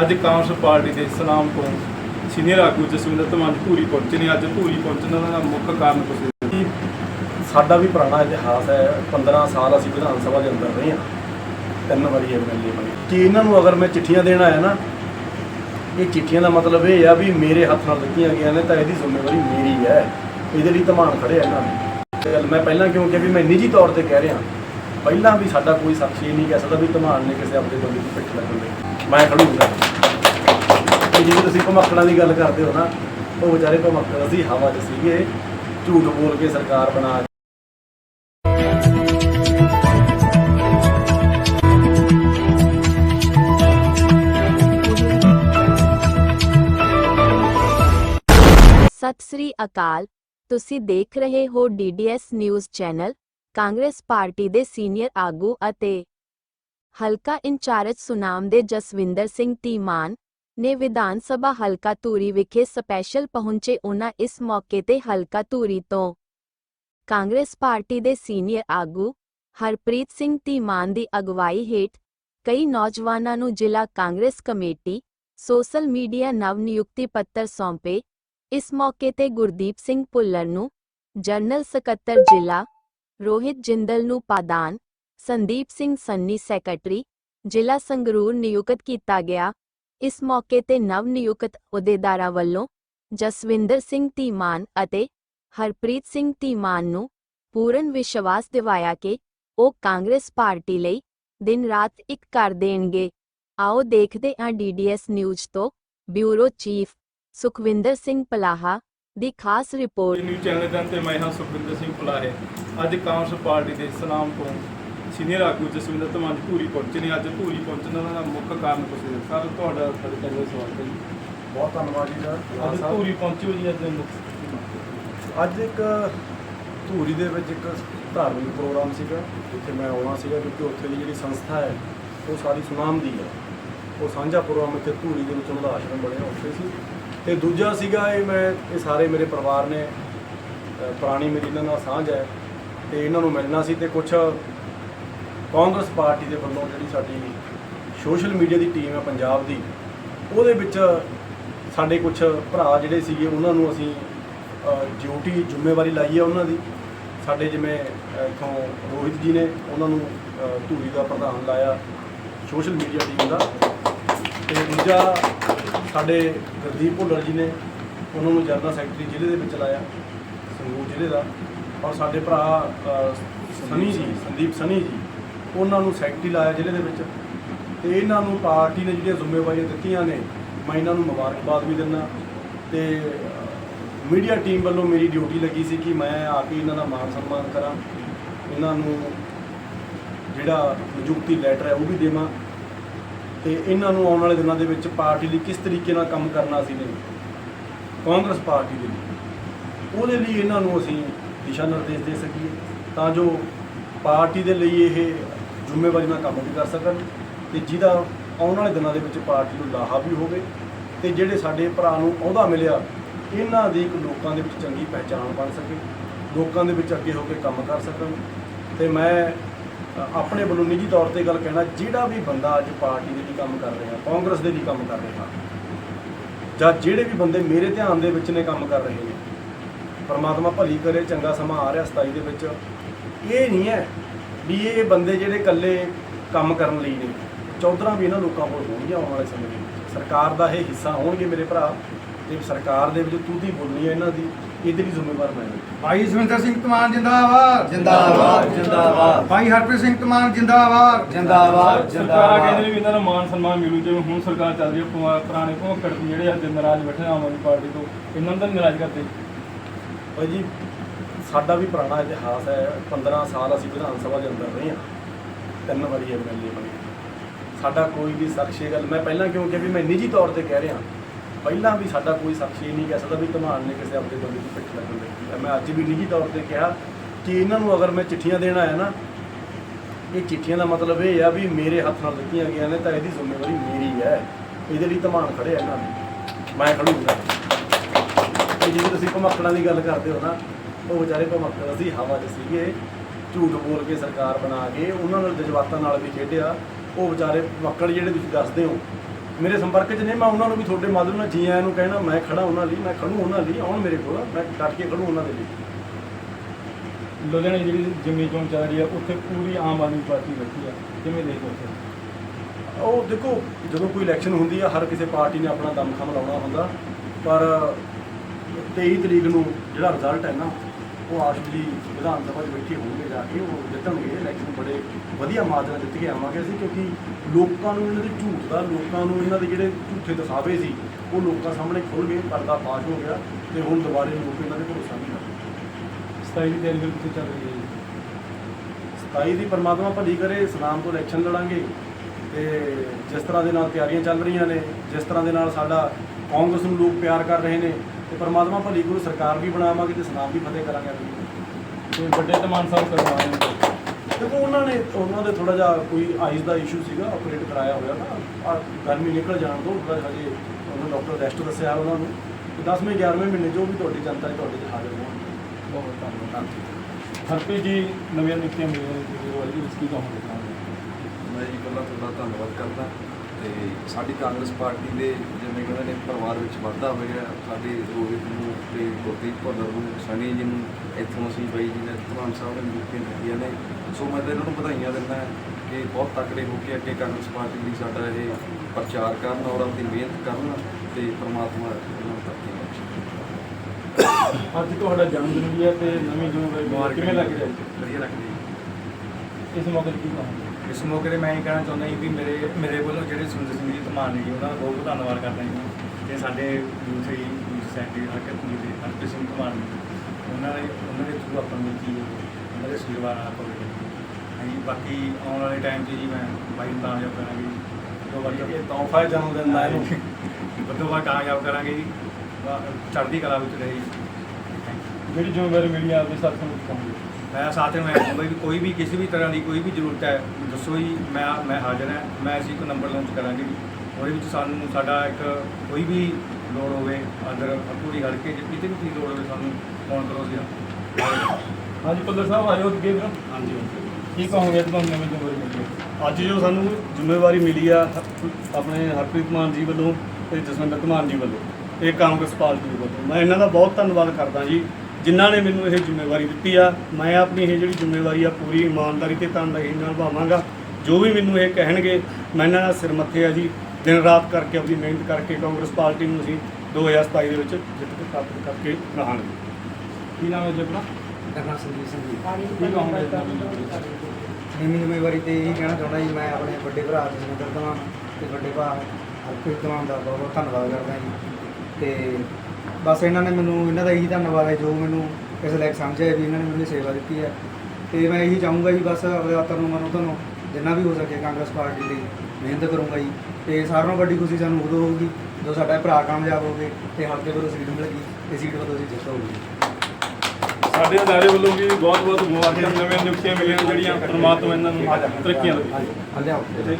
ਅੱਜ ਕਾਂਗਰਸ ਪਾਰਟੀ ਦੇ ਸਲਾਮ ਤੋਂ ਸੀਨੀਅਰ ਆਗੂ ਜਸਵਿੰਦਰ ਧਮਾਨ ਧੂਰੀ ਪਹੁੰਚੇ ਨੇ। ਅੱਜ ਧੂਰੀ ਪਹੁੰਚਣ ਦਾ ਮੁੱਖ ਕਾਰਨ ਕੁਝ ਸਾਡਾ ਵੀ ਪੁਰਾਣਾ ਇਤਿਹਾਸ ਹੈ। 15 ਸਾਲ ਅਸੀਂ ਵਿਧਾਨ ਸਭਾ ਦੇ ਅੰਦਰ ਰਹੇ ਹਾਂ। ਤਿੰਨ ਵਾਰੀ ਐਮਐਲਏ ਬਣੇ। ਕਿ ਇਹਨਾਂ ਨੂੰ ਅਗਰ ਮੈਂ ਚਿੱਠੀਆਂ ਦੇਣ ਆਇਆ ਨਾ, ਇਹ ਚਿੱਠੀਆਂ ਦਾ ਮਤਲਬ ਇਹ ਆ ਵੀ ਮੇਰੇ ਹੱਥ ਨਾਲ ਦਿੱਤੀਆਂ ਗਈਆਂ ਨੇ, ਤਾਂ ਇਹਦੀ ਜ਼ਿੰਮੇਵਾਰੀ ਮੇਰੀ ਹੈ। ਇਹਦੇ ਲਈ ਧਮਾਨ ਖੜੇ ਇਹਨਾਂ ਨੇ। ਗੱਲ ਮੈਂ ਪਹਿਲਾਂ ਕਿਉਂ ਕਿਹਾ ਵੀ ਮੈਂ ਨਿੱਜੀ ਤੌਰ ਤੇ ਕਹਿ ਰਿਹਾ। ਪਹਿਲਾਂ ਵੀ ਸਾਡਾ ਕੋਈ ਸ਼ਖਸ ਨਹੀਂ ਕਹਿ ਸਕਦਾ ਵੀ ਧਮਾਨ ਨੇ ਕਿਸੇ ਆਪਣੇ ਬੰਦੇ ਦੀ ਪਿੱਠ ਲੱਗਣ ਲਈ ਮੈਂ ਖੜੂੰਗਾ। ਤੇ ਜਿਵੇਂ ਤੁਸੀਂ ਭਮੱਕੜਾਂ ਦੀ ਗੱਲ ਕਰਦੇ ਹੋ ਨਾ, ਉਹ ਵਿਚਾਰੇ ਭਮੱਕੜ ਅਸੀਂ ਹਵਾ 'ਚ ਸੀਗੇ, ਝੂਠ ਬੋਲ ਕੇ ਸਰਕਾਰ ਬਣਾ ਕੇ ਸਤਿ ਸ੍ਰੀ ਅਕਾਲ। ਤੁਸੀਂ ਦੇਖ ਰਹੇ ਹੋ DDS news channel, Congress party ਦੇ ਸੀਨੀਅਰ ਆਗੂ ਅਤੇ ਹਲਕਾ ਇੰਚਾਰਜ ਸੁਨਾਮ ਦੇ ਜਸਵਿੰਦਰ ਸਿੰਘ ਧੀਮਾਨ ਨੇ ਵਿਧਾਨ ਸਭਾ ਹਲਕਾ ਧੂਰੀ ਵਿਖੇ ਸਪੈਸ਼ਲ ਪਹੁੰਚੇ ਉਹਨਾਂ ਇਸ ਮੌਕੇ ਤੇ ਹਲਕਾ ਧੂਰੀ ਤੋਂ। ਕਾਂਗਰਸ ਪਾਰਟੀ ਦੇ ਸੀਨੀਅਰ ਆਗੂ ਹਰਪ੍ਰੀਤ ਸਿੰਘ ਧੀਮਾਨ ਦੀ ਅਗਵਾਈ ਹੇਠ ਕਈ ਨੌਜਵਾਨਾਂ ਨੂੰ ਜ਼ਿਲ੍ਹਾ ਕਾਂਗਰਸ ਕਮੇਟੀ, ਸੋਸ਼ਲ ਮੀਡੀਆ ਨਵ ਨਿਯੁਕਤੀ ਪੱਤਰ ਸੌਂਪੇ। ਇਸ ਮੌਕੇ ਤੇ ਗੁਰਦੀਪ ਸਿੰਘ ਭੁੱਲਰ ਨੂੰ ਜਨਰਲ ਸਕੱਤਰ ਜ਼ਿਲ੍ਹਾ ਰੋਹਿਤ ਜਿੰਦਲ ਨੂੰ ਪਾਦਾਨ ਸੰਦੀਪ ਸਿੰਘ ਸੰਨੀ, ਸੈਕਟਰੀ, ਜ਼ਿਲ੍ਹਾ ਸੰਗਰੂਰ ਨਿਯੁਕਤ ਕੀਤਾ ਗਿਆ। ਇਸ ਮੌਕੇ ਤੇ ਨਵ ਨਿਯੁਕਤ ਅਹੁਦੇਦਾਰਾਂ ਵੱਲੋਂ ਜਸਵਿੰਦਰ ਸਿੰਘ ਧੀਮਾਨ ਅਤੇ ਹਰਪ੍ਰੀਤ ਸਿੰਘ ਧੀਮਾਨ ਨੂੰ ਪੂਰਨ ਵਿਸ਼ਵਾਸ ਦਿਵਾਇਆ ਕਿ ਉਹ ਕਾਂਗਰਸ ਪਾਰਟੀ ਲਈ ਦਿਨ ਰਾਤ ਇੱਕ ਕਰ ਦੇਣਗੇ। ਆਓ ਦੇਖਦੇ ਹਾਂ ਡੀਡੀਐਸ ਨਿਊਜ਼ ਤੋਂ ਬਿਊਰੋ ਚੀਫ ਸੁਖਵਿੰਦਰ ਸਿੰਘ ਪਲਾਹਾ ਦੀ ਖਾਸ ਰਿਪੋਰਟ। ਨਿਊਜ਼ ਚੈਨਲ ਦੇ ਤੇ ਮੈਂ ਹਾਂ ਸੁਖਵਿੰਦਰ ਸਿੰਘ ਫਲਾਹੇ ਅੱਜ ਕਾਂਗਰਸ ਪਾਰਟੀ ਦੇ ਸਲਾਮ ਤੋਂ ਸੀਨੀਅਰ ਆਗੂ ਜਸਵਿੰਦਰ ਧਮਾਨ ਧੂਰੀ ਪਹੁੰਚੇ ਨੇ। ਅੱਜ ਧੂਰੀ ਪਹੁੰਚਣ ਦਾ ਮੁੱਖ ਕਾਰਨ ਕੁਝ ਸਰ ਤੁਹਾਡਾ ਸਾਡੇ ਚੈਨਲ ਸਵਾਗਤ ਹੈ ਬਹੁਤ ਧੰਨਵਾਦ ਜੀ ਅੱਜ ਦਾ ਧੂਰੀ ਪਹੁੰਚੇ ਹੋ ਜੀ ਅੱਜ ਮੁੱਖ ਅੱਜ ਇੱਕ ਧੂਰੀ ਦੇ ਵਿੱਚ ਇੱਕ ਧਾਰਮਿਕ ਪ੍ਰੋਗਰਾਮ ਸੀਗਾ ਜਿੱਥੇ ਮੈਂ ਆਉਣਾ ਸੀਗਾ ਕਿਉਂਕਿ ਉੱਥੇ ਦੀ ਜਿਹੜੀ ਸੰਸਥਾ ਹੈ ਉਹ ਸਾਰੀ ਸੁਨਾਮ ਦੀ ਹੈ। ਉਹ ਸਾਂਝਾ ਪ੍ਰੋਗਰਾਮ ਇੱਥੇ ਧੂਰੀ ਦੇ ਵਿੱਚ ਉਹਨਾਂ ਦਾ ਆਸ਼ਰਮ ਬਣਿਆ ਉੱਥੇ ਸੀ। ਤੇ ਦੂਜਾ ਸੀਗਾ ਇਹ ਮੈਂ ਇਹ ਸਾਰੇ ਮੇਰੇ ਪਰਿਵਾਰ ਨੇ ਪੁਰਾਣੀ ਮੇਰੀ ਇਹਨਾਂ ਨਾਲ ਸਾਂਝ ਹੈ। ਤੇ ਇਹਨਾਂ ਨੂੰ ਮਿਲਣਾ ਸੀ ਤੇ ਕੁਝ ਕਾਂਗਰਸ ਪਾਰਟੀ ਦੇ ਵੱਲੋਂ ਜਿਹੜੀ ਸਾਡੀ ਸੋਸ਼ਲ ਮੀਡੀਆ ਦੀ ਟੀਮ ਹੈ ਪੰਜਾਬ ਦੀ ਉਹਦੇ ਵਿੱਚ ਸਾਡੇ ਕੁਝ ਭਰਾ ਜਿਹੜੇ ਸੀਗੇ ਉਹਨਾਂ ਨੂੰ ਅਸੀਂ ਡਿਊਟੀ ਜ਼ਿੰਮੇਵਾਰੀ ਲਾਈ ਹੈ ਉਹਨਾਂ ਦੀ। ਸਾਡੇ ਜਿਵੇਂ ਅ, ਇੱਥੋਂ ਰੋਹਿਤ ਜੀ ਨੇ ਉਹਨਾਂ ਨੂੰ ਧੂਰੀ ਦਾ ਪ੍ਰਧਾਨ ਲਾਇਆ ਸੋਸ਼ਲ ਮੀਡੀਆ ਟੀਮ ਦਾ। ਤੇ ਦੂਜਾ ਸਾਡੇ ਗੁਰਦੀਪ ਭੁੱਲਰ ਜੀ ਨੇ ਉਹਨਾਂ ਨੂੰ ਜਨਰਲ ਸੈਕਟਰੀ ਜ਼ਿਲ੍ਹੇ ਦੇ ਵਿੱਚ ਲਾਇਆ ਸੰਗਰੂਰ ਜ਼ਿਲ੍ਹੇ ਦਾ। ਔਰ ਸਾਡੇ ਭਰਾ ਸਨੀ ਜੀ ਸੰਦੀਪ ਸਨੀ ਜੀ ਉਹਨਾਂ ਨੂੰ ਸੈਕਟਰੀ ਲਾਇਆ ਜ਼ਿਲ੍ਹੇ ਦੇ ਵਿੱਚ ਤੇ ਇਹਨਾਂ ਨੂੰ ਪਾਰਟੀ ਨੇ ਜਿਹੜੀਆਂ ਜ਼ਿੰਮੇਵਾਰੀਆਂ ਦਿੱਤੀਆਂ ਨੇ, ਮੈਂ ਇਹਨਾਂ ਨੂੰ ਮੁਬਾਰਕਬਾਦ ਵੀ ਦਿੰਦਾ। ਤੇ ਮੀਡੀਆ ਟੀਮ ਵੱਲੋਂ ਮੇਰੀ ਡਿਊਟੀ ਲੱਗੀ ਸੀ ਕਿ ਮੈਂ ਆ ਕੇ ਇਹਨਾਂ ਦਾ ਮਾਨ ਸਨਮਾਨ ਕਰਾਂ। ਇਹਨਾਂ ਨੂੰ ਜਿਹੜਾ ਨਿਯੁਕਤੀ ਲੈਟਰ ਹੈ ਉਹ ਵੀ ਦੇਵਾਂ। ਤੇ ਇਹਨਾਂ ਨੂੰ ਆਉਣ ਵਾਲੇ ਦਿਨਾਂ ਦੇ ਵਿੱਚ ਪਾਰਟੀ ਲਈ ਕਿਸ ਤਰੀਕੇ ਨਾਲ ਕੰਮ ਕਰਨਾ ਸੀ ਨੇ ਕਾਂਗਰਸ ਪਾਰਟੀ ਦੇ ਲਈ। ਉਹਦੇ ਲਈ ਇਹਨਾਂ ਨੂੰ ਅਸੀਂ ਦਿਸ਼ਾ ਨਿਰਦੇਸ਼ ਦੇ ਸਕੀਏ ਤਾਂ ਜੋ ਪਾਰਟੀ ਦੇ ਲਈ ਇਹ ਜ਼ਿੰਮੇਵਾਰੀ ਨਾਲ ਕੰਮ ਵੀ ਕਰ ਸਕਣ ਤੇ ਜਿਹਦਾ ਆਉਣ ਵਾਲੇ ਦਿਨਾਂ ਦੇ ਵਿੱਚ ਪਾਰਟੀ ਨੂੰ ਲਾਹਾ ਵੀ ਹੋਵੇ ਤੇ ਜਿਹੜੇ ਸਾਡੇ ਭਰਾ ਨੂੰ ਅਹੁਦਾ ਮਿਲਿਆ, ਇਹਨਾਂ ਦੀ ਲੋਕਾਂ ਦੇ ਵਿੱਚ ਚੰਗੀ ਪਹਿਚਾਣ ਬਣ ਸਕੇ, ਲੋਕਾਂ ਦੇ ਵਿੱਚ ਅੱਗੇ ਹੋ ਕੇ ਕੰਮ ਕਰ ਸਕਣ। ਤੇ ਮੈਂ ਆਪਣੇ ਵੱਲੋਂ ਨਿੱਜੀ ਤੌਰ ਤੇ ਗੱਲ ਕਹਿਣਾ, ਜਿਹੜਾ ਵੀ ਬੰਦਾ ਅੱਜ ਪਾਰਟੀ ਦੇ ਲਈ ਕੰਮ ਕਰ ਰਿਹਾ, ਕਾਂਗਰਸ ਦੇ ਲਈ ਕੰਮ ਕਰ ਰਿਹਾ, ਜਾਂ ਜਿਹੜੇ ਵੀ ਬੰਦੇ ਮੇਰੇ ਧਿਆਨ ਦੇ ਵਿੱਚ ਨੇ ਕੰਮ ਕਰ ਰਹੇ ਨੇ, ਪਰਮਾਤਮਾ ਭਲੀ ਕਰੇ, ਚੰਗਾ ਸਮਾਂ ਆ ਰਿਹਾ 27 ਦੇ ਵਿੱਚ, ਇਹ ਨਹੀਂ ਹੈ ਵੀ ਇਹ ਬੰਦੇ ਜਿਹੜੇ ਇਕੱਲੇ ਕੰਮ ਕਰਨ ਲਈ ਨੇ ਚੌਧਰਾਂ ਵੀ ਇਹਨਾਂ ਲੋਕਾਂ ਕੋਲ ਹੋਣਗੀਆਂ ਆਉਣ ਵਾਲੇ ਸਮੇਂ ਦੇ ਵਿੱਚ। ਸਰਕਾਰ ਦਾ ਇਹ ਹਿੱਸਾ ਹੋਣਗੇ ਮੇਰੇ ਭਰਾ ਤੇ ਸਰਕਾਰ ਦੇ ਵਿੱਚ ਤੂੰ ਦੀ ਬੋਲਣੀ ਹੈ ਇਹਨਾਂ ਦੀ ਇਹਦੇ ਲਈ ਜ਼ਿੰਮੇਵਾਰ ਮੈਂ। ਭਾਈ ਸੁਰਿੰਦਰ ਸਿੰਘ ਤਮਾਨ ਜਿੰਦਾਬਾਦ। ਜਿੰਦਾਬਾਦ ਜਿੰਦਾਬਾਦ। ਭਾਈ ਹਰਪ੍ਰੀਤ ਸਿੰਘ ਤਮਾਨ ਜਿੰਦਾਬਾਦ। ਜਿੰਦਾਬਾਦ ਸਰਕਾਰ ਕਹਿੰਦੇ ਨੇ ਵੀ ਇਹਨਾਂ ਦਾ ਮਾਨ ਸਨਮਾਨ ਮਿਲੂ ਜਿਵੇਂ ਹੁਣ ਸਰਕਾਰ ਚੱਲ ਰਹੀ ਹੈ ਪੁਰਾਣੇ ਭੁੱਖੜ ਤੋਂ ਜਿਹੜੇ ਅੱਜ ਨਾਰਾਜ਼ ਬੈਠੇ ਆਮ ਆਦਮੀ ਪਾਰਟੀ ਤੋਂ ਇਹਨਾਂ ਨੂੰ ਤਾਂ ਨੀ ਨਾਰਾਜ਼ ਕਰਦੇ। ਭਾਈ ਜੀ ਸਾਡਾ ਵੀ ਪੁਰਾਣਾ ਇਤਿਹਾਸ ਹੈ 15 ਸਾਲ ਅਸੀਂ ਵਿਧਾਨ ਸਭਾ ਦੇ ਅੰਦਰ ਰਹੇ ਹਾਂ। ਤਿੰਨ ਵਾਰੀ ਐਮਐਲਏ ਬਣੇ। ਸਾਡਾ ਕੋਈ ਵੀ ਸ਼ਖਸ ਗੱਲ, ਮੈਂ ਪਹਿਲਾਂ ਕਿਉਂ ਕਿਹਾ ਵੀ ਮੈਂ ਨਿੱਜੀ ਤੌਰ ਤੇ ਕਹਿ ਰਿਹਾ, ਪਹਿਲਾਂ ਵੀ ਸਾਡਾ ਕੋਈ ਸ਼ਖਸ ਨਹੀਂ ਕਹਿ ਸਕਦਾ ਵੀ ਧਮਾਨ ਨੇ ਕਿਸੇ ਆਪਣੇ ਬੰਦੇ ਦੀ ਪਿੱਠ ਲੱਗਣ ਦੇ ਮੈਂ ਅੱਜ ਵੀ ਨਿੱਜੀ ਤੌਰ ਤੇ ਕਿਹਾ ਕਿ ਇਹਨਾਂ ਨੂੰ ਅਗਰ ਮੈਂ ਚਿੱਠੀਆਂ ਦੇਣ ਆਇਆ ਨਾ, ਇਹ ਚਿੱਠੀਆਂ ਦਾ ਮਤਲਬ ਇਹ ਆ ਵੀ ਮੇਰੇ ਹੱਥ ਨਾਲ ਦਿੱਤੀਆਂ ਗਈਆਂ ਨੇ ਤਾਂ ਇਹਦੀ ਜ਼ਿੰਮੇਵਾਰੀ ਮੇਰੀ ਹੈ। ਇਹਦੇ ਲਈ ਧਮਾਨ ਖੜੇ ਆ ਇਹਨਾਂ ਨੇ। ਮੈਂ ਖੜੂੰਗਾ ਤੇ ਜਿਵੇਂ ਤੁਸੀਂ ਭਮੱਕੜਾਂ ਦੀ ਗੱਲ ਕਰਦੇ ਹੋ ਨਾ ਉਹ ਵਿਚਾਰੇ ਭਮੱਕੜ ਅਸੀਂ ਹਵਾ 'ਚ ਸੀਗੇ ਝੂਠ ਬੋਲ ਕੇ ਸਰਕਾਰ ਬਣਾ ਕੇ ਉਹਨਾਂ ਨਾਲ ਜਜ਼ਬਾਤਾਂ ਨਾਲ ਵੀ ਖੇਡਿਆ। ਉਹ ਵਿਚਾਰੇ ਭਮੱਕੜ ਜਿਹੜੇ ਤੁਸੀਂ ਦੱਸਦੇ ਹੋ ਮੇਰੇ ਸੰਪਰਕ 'ਚ ਨੇ ਮੈਂ ਉਹਨਾਂ ਨੂੰ ਵੀ ਤੁਹਾਡੇ ਮਾਧਿਅਮ ਨਾਲ ਜੀ ਆਇਆਂ ਨੂੰ ਕਹਿਣਾ ਮੈਂ ਖੜਾ ਉਹਨਾਂ ਲਈ ਮੈਂ ਖੜੂ ਉਹਨਾਂ ਲਈ ਆਉਣ ਮੇਰੇ ਕੋਲ ਮੈਂ ਡਟ ਕੇ ਖੜੂ ਉਹਨਾਂ ਦੇ ਲਈ। ਲੁਧਿਆਣੇ ਜਿਹੜੀ ਜਿਮਨੀ ਚੋਣ ਚੱਲ ਰਹੀ ਆ ਉੱਥੇ ਪੂਰੀ ਆਮ ਆਦਮੀ ਪਾਰਟੀ ਬੈਠੀ ਆ ਕਿਵੇਂ ਦੇਖੋ ਉੱਥੇ? ਉਹ ਦੇਖੋ ਜਦੋਂ ਕੋਈ ਇਲੈਕਸ਼ਨ ਹੁੰਦੀ ਆ ਹਰ ਕਿਸੇ ਪਾਰਟੀ ਨੇ ਆਪਣਾ ਦਮਖਮ ਲਾਉਣਾ ਹੁੰਦਾ। ਪਰ 23 ਤਰੀਕ ਨੂੰ ਜਿਹੜਾ ਰਿਜ਼ਲਟ ਹੈ ਨਾ ਉਹ ਆਸ਼ੂ ਜੀ ਵਿਧਾਨ ਸਭਾ 'ਚ ਬੈਠੇ ਹੋਣਗੇ ਜਾ ਕੇ ਉਹ ਜਿੱਤਣਗੇ ਇਲੈਕਸ਼ਨ ਬੜੇ ਵਧੀਆ ਮਾਰਜਨ ਜਿੱਤ ਕੇ ਆਵਾਂਗੇ ਅਸੀਂ ਕਿਉਂਕਿ ਲੋਕਾਂ ਨੂੰ ਇਹਨਾਂ ਦੇ ਝੂਠ ਦਾ ਲੋਕਾਂ ਨੂੰ ਇਹਨਾਂ ਦੇ ਜਿਹੜੇ ਝੂਠੇ ਦਿਖਾਵੇ ਸੀ ਉਹ ਲੋਕਾਂ ਸਾਹਮਣੇ ਖੁੱਲ ਗਏ ਪਰਦਾ ਫਾਸ਼ ਹੋ ਗਿਆ ਤੇ ਹੁਣ ਦੁਬਾਰੇ ਲੋਕ ਇਹਨਾਂ ਦੇ ਭਰੋਸਾ ਨਹੀਂ ਕਰਦੇ 27 ਦੀ ਤਿਆਰੀ ਕਿੱਥੇ ਚੱਲ ਰਹੀ ਹੈ? 27 ਦੀ ਪਰਮਾਤਮਾ ਭਲੀ ਕਰੇ ਸਨਾਮ ਤੋਂ ਇਲੈਕਸ਼ਨ ਲੜਾਂਗੇ ਤੇ ਜਿਸ ਤਰ੍ਹਾਂ ਦੇ ਨਾਲ ਤਿਆਰੀਆਂ ਚੱਲ ਰਹੀਆਂ ਨੇ ਜਿਸ ਤਰ੍ਹਾਂ ਦੇ ਨਾਲ ਸਾਡਾ ਕਾਂਗਰਸ ਨੂੰ ਲੋਕ ਪਿਆਰ ਕਰ ਰਹੇ ਨੇ ਤੇ ਪਰਮਾਤਮਾ ਭਲੀ ਕਰੂ ਸਰਕਾਰ ਵੀ ਬਣਾਵਾਂਗੇ ਤੇ ਸਨਾਮ ਵੀ ਫਤਿਹ ਕਰਾਂਗੇ ਅਗਲੀ ਕੋਈ ਵੱਡੇ ਤਮਾਨ ਸਾਹਿਬ ਕਰਵਾਏ ਨੇ। ਦੇਖੋ ਉਹਨਾਂ ਨੇ ਉਹਨਾਂ ਦੇ ਥੋੜਾ ਜਿਹਾ ਕੋਈ ਆਈਜ਼ ਦਾ ਇਸ਼ੂ ਸੀਗਾ ਆਪਰੇਟ ਕਰਾਇਆ ਹੋਇਆ ਨਾ। ਆਹ ਗਰਮੀ ਨਿਕਲ ਜਾਣ ਤੋਂ ਥੋੜਾ ਹਜੇ ਉਹਨਾਂ ਡਾਕਟਰ ਰੈਸਟ ਦੱਸਿਆ ਉਹਨਾਂ ਨੂੰ। ਤੇ 10ਵੇਂ 11ਵੇਂ ਮਹੀਨੇ ਜੋ ਵੀ ਤੁਹਾਡੀ ਜਨਤਾ ਹੈ ਤੁਹਾਡੇ 'ਚ ਹਾਜ਼ਰ ਹੋਣਗੇ ਬਹੁਤ ਧੰਨਵਾਦ। ਹਰਪ੍ਰੀਤ ਜੀ ਨਵੀਆਂ ਨਿਯੁਕਤੀਆਂ ਮਿਲੀਆਂ ਨੇ ਤੁਸੀਂ ਵਾਲੀ ਵਿੱਚ ਕੀ ਕਹੋਗੇ? ਮੈਂ ਜੀ ਪਹਿਲਾਂ ਤੁਹਾਡਾ ਧੰਨਵਾਦ ਕਰਦਾ। ਤੇ ਸਾਡੀ ਕਾਂਗਰਸ ਪਾਰਟੀ ਦੇ ਜਿਵੇਂ ਕਹਿੰਦੇ ਨੇ ਪਰਿਵਾਰ ਵਿੱਚ ਵਾਧਾ ਹੋਇਆ ਸਾਡੇ ਰੋਹਿਤ ਨੂੰ ਤੇ ਗੁਰਦੀਪ ਭੁੱਲਰ ਨੂੰ ਸਨੀ ਜੀ ਨੂੰ ਇੱਥੋਂ ਅਸੀਂ ਬਾਈ ਜੀ ਨੇ ਧਮਾਨ ਸਾਹਿਬ ਨੇ ਨਿਯੁਕਤੀਆਂ ਦਿੱਤੀਆਂ ਨੇ। ਸੋ ਮੈਂ ਤਾਂ ਇਹਨਾਂ ਨੂੰ ਵਧਾਈਆਂ ਦਿੰਦਾ ਕਿ ਬਹੁਤ ਤਕੜੇ ਹੋ ਕੇ ਅੱਗੇ ਕਾਂਗਰਸ ਪਾਰਟੀ ਲਈ ਸਾਡਾ ਇਹ ਪ੍ਰਚਾਰ ਕਰਨ ਔਰ ਆਪਣੀ ਮਿਹਨਤ ਕਰਨ ਤੇ ਪ੍ਰਮਾਤਮਾ ਇਹਨਾਂ ਨੂੰ ਤਰੱਕੀ ਬਖਸ਼ੇ। ਅੱਜ ਤੁਹਾਡਾ ਜਨਮ ਦਿਨ ਵੀ ਹੈ ਤੇ ਨਵੀਂ ਜ਼ਿੰਮੇਵਾਰੀ ਕਿਵੇਂ ਲੱਗ ਰਹੀ ਹੈ ਵਧੀਆ ਇਸ ਮੌਕੇ ਕੀ ਕਹੋਗੇ? ਇਸ ਮੌਕੇ ਤੇ ਮੈਂ ਇਹ ਕਹਿਣਾ ਚਾਹੁੰਦਾ ਜੀ ਵੀ ਮੇਰੇ ਮੇਰੇ ਵੱਲੋਂ ਜਿਹੜੇ ਸੁੰਦਰ ਸਿੰਘ ਜੀ ਧਮਾਨ ਨੇ ਜੀ ਉਹਨਾਂ ਦਾ ਬਹੁਤ ਬਹੁਤ ਧੰਨਵਾਦ ਕਰਦਾ ਜੀ ਤੇ ਸਾਡੇ ਯੂਥ ਹੀ ਸੈਂਟਰੀ ਹਰਕਤ ਦੀ ਦੇ ਹਰਪ੍ਰੀਤ ਸਿੰਘ ਧਮਾਨ ਨੇ ਉਹਨਾਂ ਦੇ ਉਹਨਾਂ ਦੇ ਥਰੂ ਆਪਾਂ ਨੂੰ ਚੀਜ਼ ਉਹਨਾਂ ਦੇ ਸੇਵਾ ਨਾਲ ਆਪਾਂ ਹਾਂਜੀ ਬਾਕੀ ਆਉਣ ਵਾਲੇ ਟਾਈਮ 'ਚ ਜੀ ਮੈਂ ਬਾਈ ਨੂੰ ਕਾਮਯਾਬ ਕਰਾਂਗੇ ਜੀ। ਦੋ ਵਾਰ ਇਹ ਤੋਹਫਾ ਜਨਮ ਦਿਨ ਦਾ ਇਹਨੂੰ ਵੱਧੋ ਵੱਧ ਕਾਮਯਾਬ ਕਰਾਂਗੇ ਜੀ। ਚੜ੍ਹਦੀ ਕਲਾ ਵਿੱਚ ਰਹੇ ਜੀ। ਜਿਹੜੀ ਜ਼ਿੰਮੇਵਾਰੀ ਮਿਲੀ ਆਪਦੇ ਸਾਥੀਆਂ ਨੂੰ ਕਹੋਗੇ ਮੈਂ ਸਾਥ ਨੂੰ ਮੈਂ ਕਹੂੰਗਾ ਵੀ ਕੋਈ ਵੀ ਕਿਸੇ ਵੀ ਤਰ੍ਹਾਂ ਦੀ ਕੋਈ ਵੀ ਜ਼ਰੂਰਤ ਹੈ ਦੱਸੋ ਜੀ ਮੈਂ ਮੈਂ ਹਾਜ਼ਰ ਹਾਂ ਮੈਂ ਅਸੀਂ ਇੱਕ ਨੰਬਰ ਲਾਂਚ ਕਰਾਂਗੇ ਜੀ। ਉਹਦੇ ਵਿੱਚ ਸਾਨੂੰ ਸਾਡਾ ਇੱਕ ਕੋਈ ਵੀ ਲੋੜ ਹੋਵੇ ਅੰਦਰ ਪੂਰੀ ਹਲਕੇ ਚ ਕਿਤੇ ਵੀ ਚੀਜ਼ ਲੋੜ ਹੋਵੇ ਸਾਨੂੰ ਫੋਨ ਕਰੋ ਜੀ ਹਾਂਜੀ ਪੱਲਰ ਸਾਹਿਬ ਆਇਓ ਅੱਗੇ ਫਿਰ ਹਾਂਜੀ। ਕੀ ਕਹੋਗੇ ਤੁਹਾਨੂੰ ਨਵੀਂ ਜ਼ਿੰਮੇਵਾਰੀ ਮਿਲੀ ਅੱਜ ਜੋ ਸਾਨੂੰ ਜ਼ਿੰਮੇਵਾਰੀ ਮਿਲੀ ਆ ਆਪਣੇ ਹਰਪ੍ਰੀਤ ਮਾਨ ਜੀ ਵੱਲੋਂ ਤੇ ਜਸਵਿੰਦਰ ਮਾਨ ਜੀ ਵੱਲੋਂ ਇਹ ਕਾਂਗਰਸ ਪਾਰਟੀ ਦੇ ਵੱਲੋਂ। ਮੈਂ ਇਹਨਾਂ ਦਾ ਬਹੁਤ ਧੰਨਵਾਦ ਕਰਦਾ ਜੀ। ਜਿਨ੍ਹਾਂ ਨੇ ਮੈਨੂੰ ਇਹ ਜ਼ਿੰਮੇਵਾਰੀ ਦਿੱਤੀ ਆ ਮੈਂ ਆਪਣੀ ਇਹ ਜਿਹੜੀ ਜ਼ਿੰਮੇਵਾਰੀ ਆ ਪੂਰੀ ਇਮਾਨਦਾਰੀ ਤੇ ਤਨਦੇਹੀ ਨਾਲ ਨਿਭਾਵਾਂਗਾ ਜੋ ਵੀ ਮੈਨੂੰ ਇਹ ਕਹਿਣਗੇ ਮੈਂ ਇਹਨਾਂ ਦਾ ਸਿਰ ਮੱਥੇ ਆ ਜੀ। ਦਿਨ ਰਾਤ ਕਰਕੇ ਆਪਣੀ ਮਿਹਨਤ ਕਰਕੇ ਕਾਂਗਰਸ ਪਾਰਟੀ ਨੂੰ ਅਸੀਂ 2027 ਦੇ ਵਿੱਚ ਜਿੱਤ ਕੇ ਪ੍ਰਾਪਤ ਕਰਕੇ ਰਹਾਂਗੇ। ਕੀ ਨਾਮ ਹੈ ਜੀ ਆਪਣਾ? ਕਰਨਾ ਸੰਜੀਤ ਸਿੰਘ ਜੀ। ਕੀ ਕਹੋਗੇ ਇਸ ਨਵੀਂ ਜ਼ਿੰਮੇਵਾਰੀ ਤੇ ਇਹ ਕਹਿਣਾ ਚਾਹੁੰਦਾ ਜੀ ਮੈਂ ਆਪਣੇ ਵੱਡੇ ਭਰਾ ਜਸਵਿੰਦਰ ਧਮਾਨ ਤੇ ਵੱਡੇ ਭਰਾ ਹਰਪ੍ਰੀਤ ਧਮਾਨ ਦਾ ਬਹੁਤ ਬਹੁਤ ਧੰਨਵਾਦ ਕਰਦਾ ਜੀ। ਤੇ ਬਸ ਇਹਨਾਂ ਨੇ ਮੈਨੂੰ ਇਹਨਾਂ ਦਾ ਇਹੀ ਧੰਨਵਾਦ ਹੈ ਜੋ ਮੈਨੂੰ ਇਸ ਲਾਇਕ ਸਮਝਿਆ ਵੀ ਇਹਨਾਂ ਨੇ ਮੈਨੂੰ ਸੇਵਾ ਦਿੱਤੀ ਹੈ। ਤੇ ਮੈਂ ਇਹੀ ਚਾਹੂੰਗਾ ਜੀ ਬਸ ਆਪਣੇ ਵਾਤਾਵਰਨ ਨੂੰ ਮਨੋਂ ਤੁਹਾਨੂੰ ਜਿੰਨਾ ਵੀ ਹੋ ਸਕੇ ਕਾਂਗਰਸ ਪਾਰਟੀ ਲਈ ਮਿਹਨਤ ਕਰੂੰਗਾ ਜੀ। ਤੇ ਸਾਰਿਆਂ ਨਾਲੋਂ ਵੱਡੀ ਖੁਸ਼ੀ ਸਾਨੂੰ ਉਦੋਂ ਹੋਊਗੀ ਜਦੋਂ ਸਾਡਾ ਭਰਾ ਕਾਮਯਾਬ ਹੋਵੇ ਤੇ ਹਲਕੇ ਵੱਲੋਂ ਸੀਟ ਮਿਲ ਗਈ ਤੇ ਸੀਟ ਵੱਲੋਂ ਅਸੀਂ ਜਿੱਤ ਹੋਊਗੀ ਸਾਡੇ ਅਦਾਰੇ ਵੱਲੋਂ ਵੀ ਬਹੁਤ ਬਹੁਤ ਮੁਬਾਰਕਾਂ ਨਵੀਆਂ ਨਿਯੁਕਤੀਆਂ ਮਿਲੀਆਂ ਜਿਹੜੀਆਂ ਪ੍ਰਮਾਤਮਾ ਇਹਨਾਂ ਨੂੰ ਤਰੱਕੀਆਂ ਦੇਵੇ